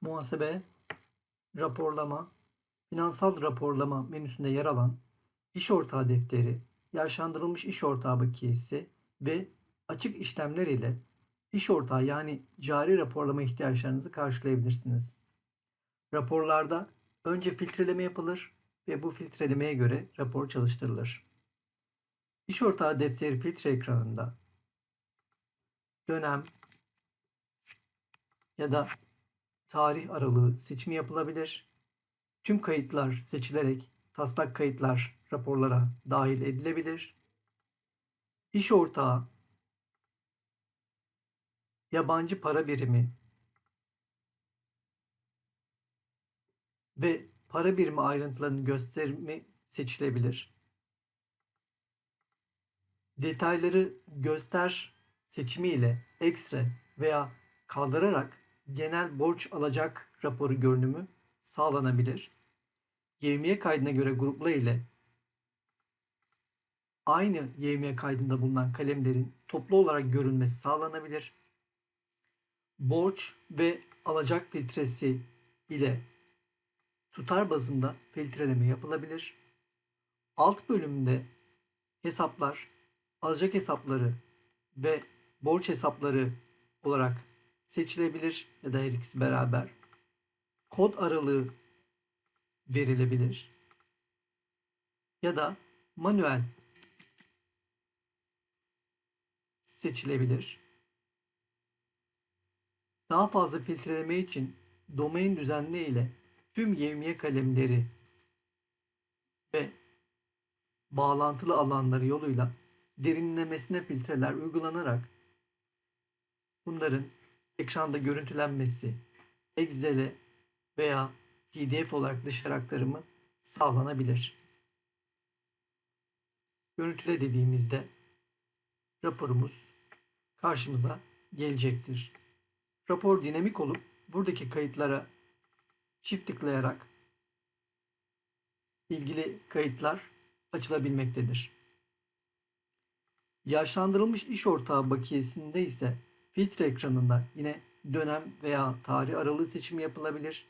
muhasebe, raporlama, finansal raporlama menüsünde yer alan iş ortağı defteri, yaşlandırılmış iş ortağı bakiyesi ve açık işlemler ile iş ortağı yani cari raporlama ihtiyaçlarınızı karşılayabilirsiniz. Raporlarda önce filtreleme yapılır ve bu filtrelemeye göre rapor çalıştırılır. İş ortağı defteri filtre ekranında dönem ya da tarih aralığı seçimi yapılabilir. Tüm kayıtlar seçilerek taslak kayıtlar raporlara dahil edilebilir. İş ortağı yabancı para birimi ve para birimi ayrıntılarının gösterimi seçilebilir. Detayları göster seçimi ile ekstra veya kaldırarak genel borç alacak raporu görünümü sağlanabilir. Yevmiye kaydına göre grupla ile aynı yevmiye kaydında bulunan kalemlerin toplu olarak görünmesi sağlanabilir. Borç ve alacak filtresi ile tutar bazında filtreleme yapılabilir. Alt bölümde hesaplar, alacak hesapları ve borç hesapları olarak seçilebilir ya da her ikisi beraber. Kod aralığı verilebilir. Ya da manuel seçilebilir. Daha fazla filtreleme için domain düzenli ile tüm yevmiye kalemleri ve bağlantılı alanları yoluyla derinlemesine filtreler uygulanarak bunların ekranda görüntülenmesi, Excel'e veya PDF olarak dışarı aktarımı sağlanabilir. Görüntüle dediğimizde raporumuz karşımıza gelecektir. Rapor dinamik olup buradaki kayıtlara çift tıklayarak ilgili kayıtlar açılabilmektedir. Yaşlandırılmış iş ortağı bakiyesinde ise filtre ekranında yine dönem veya tarih aralığı seçimi yapılabilir.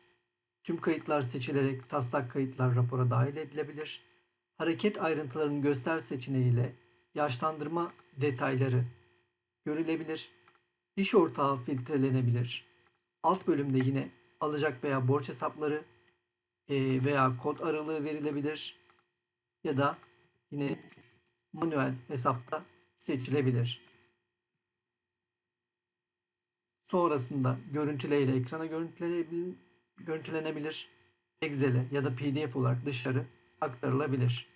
Tüm kayıtlar seçilerek taslak kayıtlar rapora dahil edilebilir. Hareket ayrıntılarını göster seçeneğiyle yaşlandırma detayları görülebilir. İş ortağı filtrelenebilir. Alt bölümde yine alacak veya borç hesapları e, veya kod aralığı verilebilir ya da yine manuel hesapta seçilebilir. Sonrasında görüntüleyle ekrana görüntülenebilir. Excel'e ya da PDF olarak dışarı aktarılabilir.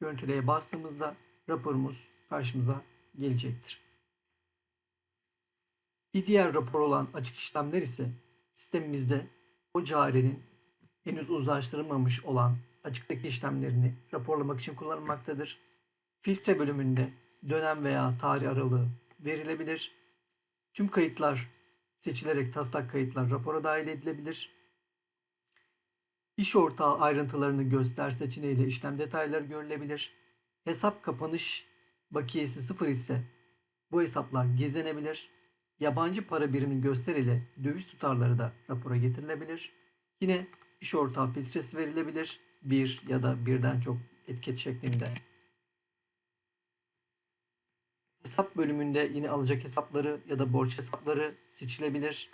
Görüntüleye bastığımızda raporumuz karşımıza gelecektir. Bir diğer rapor olan açık işlemler ise sistemimizde o carinin henüz uzlaştırılmamış olan açıktaki işlemlerini raporlamak için kullanılmaktadır. Filtre bölümünde dönem veya tarih aralığı verilebilir. Tüm kayıtlar seçilerek taslak kayıtlar rapora dahil edilebilir. İş ortağı ayrıntılarını göster seçeneğiyle işlem detayları görülebilir. Hesap kapanış bakiyesi sıfır ise bu hesaplar gizlenebilir. Yabancı para birimini göster ile döviz tutarları da rapora getirilebilir. Yine iş ortağı filtresi verilebilir. Bir ya da birden çok etiket şeklinde. Hesap bölümünde yine alacak hesapları ya da borç hesapları seçilebilir.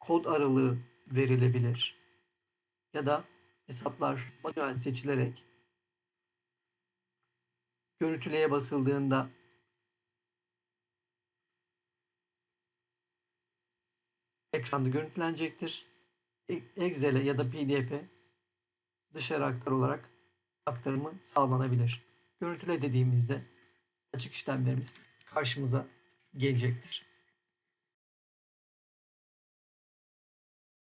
Kod aralığı verilebilir. Ya da hesaplar manuel seçilerek görüntüleye basıldığında ekranda görüntülenecektir. Excel'e ya da PDF'e dışarı aktar olarak aktarımı sağlanabilir. Görüntüle dediğimizde açık işlemlerimiz karşımıza gelecektir.